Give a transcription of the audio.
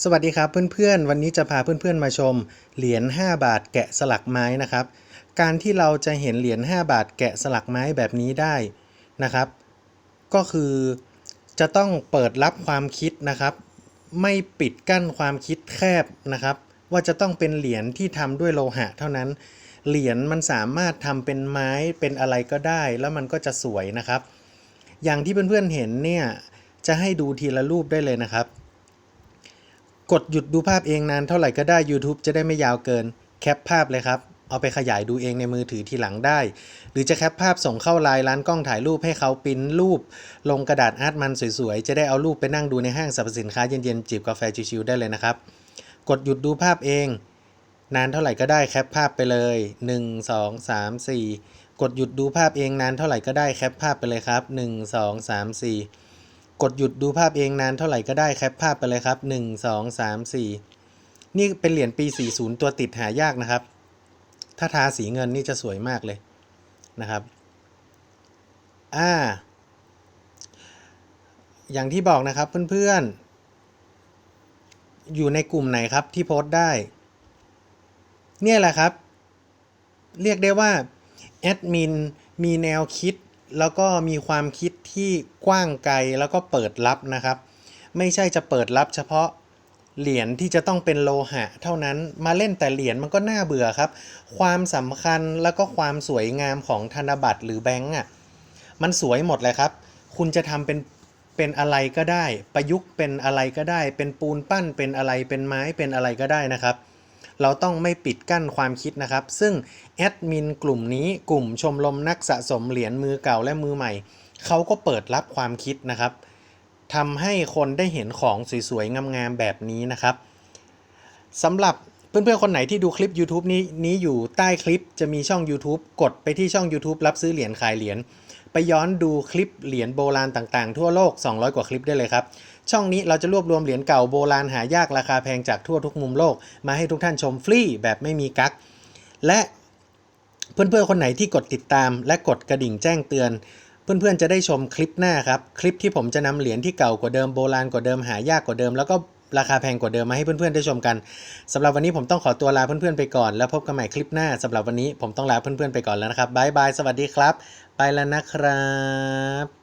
สวัสดีครับเพื่อนๆ วันนี้จะพาเพื่อนๆมาชม เหรียญ5บาทแกะสลักไม้นะครับ การที่เราจะเห็นเหรียญ5บาทแกะสลักไม้แบบนี้ได้นะครับ ก็คือจะต้องเปิดรับความคิดนะครับ ไม่ปิดกั้นความคิดแคบนะครับ ว่าจะต้องเป็นเหรียญที่ทำด้วยโลหะเท่านั้น เหรียญมันสามารถทำเป็นไม้เป็นอะไรก็ได้ แล้วมันก็จะสวยนะครับ อย่างที่เพื่อนๆเห็นเนี่ยจะให้ดูทีละรูปได้เลยนะครับ กดหยุดดูภาพเองนานเท่าไหร่ก็ได้ YouTube จะได้ไม่ยาวเกิน แคปภาพเลยครับ เอาไปขยายดูเองในมือถือทีหลังได้ หรือจะแคปภาพส่งเข้าไลน์ร้านกล้องถ่ายรูปให้เขาปิ้นรูป ลงกระดาษอาร์ตมันสวยๆ จะได้เอารูปไปนั่งดูในห้างสรรพสินค้าเย็นๆ จิบกาแฟชิวๆได้เลยนะครับ กดหยุดดูภาพเอง นานเท่าไหร่ก็ได้แคปภาพไปเลย 1 2 3 4 กดหยุดดูภาพเองนานเท่าไหร่ก็ได้แคปภาพไปเลยครับ 1 2 3 4 กดหยุดดูภาพเองนานเท่าไหร่ก็ได้แคปภาพไปเลยครับ 1 2 3 4 นี่เป็นเหรียญปี 40 ตัวติดหายากนะครับ ถ้าทาสีเงินนี่จะสวยมากเลยนะครับอ่าอย่างที่บอกนะครับเพื่อนๆ อยู่ในกลุ่มไหนครับที่โพสต์ได้ เนี่ยแหละครับ เรียกได้ว่าแอดมินมีแนวคิด แล้วก็มีความคิดที่กว้างไกลแล้วก็เปิดรับนะครับ ไม่ใช่จะเปิดรับเฉพาะเหรียญที่จะต้องเป็นโลหะ เท่านั้นมาเล่นแต่เหรียญมันก็น่าเบื่อครับ ความสำคัญแล้วก็ความสวยงามของธนบัตรหรือแบงก์อะมันสวยหมดเลยครับ คุณจะทำเป็นเป็นอะไรก็ได้ ประยุกต์เป็นอะไรก็ได้ เป็นปูนปั้นเป็นอะไรเป็นไม้เป็นอะไรก็ได้นะครับ เราต้องไม่ปิดกั้นความคิดนะครับ ซึ่งแอดมินกลุ่มนี้กลุ่มชมรมนักสะสมเหรียญมือเก่าและมือใหม่ เขาก็เปิดรับความคิดนะครับทำให้คนได้เห็นของสวยๆงามๆแบบนี้นะครับสำหรับเพื่อนๆ คนไหนที่ดูคลิป YouTube นี้นี้อยู่ใต้คลิปจะมีช่อง YouTube กดไปที่ช่อง YouTube รับซื้อเหรียญขายเหรียญไปย้อนดูคลิปเหรียญโบราณต่างๆ ทั่วโลก 200 กว่าคลิปได้เลยครับ ช่องนี้เราจะรวบรวมเหรียญเก่าโบราณหายากราคาแพงจากทั่วทุกมุมโลก มาให้ทุกท่านชมฟรีแบบไม่มีกั๊กและเพื่อนๆคนไหนที่กดติดตาม และกดกระดิ่งแจ้งเตือน เพื่อนๆจะได้ชมคลิปหน้าครับ คลิปที่ผมจะนำเหรียญที่เก่ากว่าเดิมโบราณกว่าเดิมหายากกว่าเดิม แล้วก็ราคาแพงกว่าเดิมมาให้เพื่อนๆได้ชมกันสำหรับวันนี้ผมต้องขอตัวลาเพื่อนๆไปก่อน แล้วพบกันใหม่คลิปหน้าสำหรับวันนี้ผมต้องลาเพื่อนๆไปก่อนแล้วนะครับบายบายสวัสดีครับ ไปแล้วนะครับ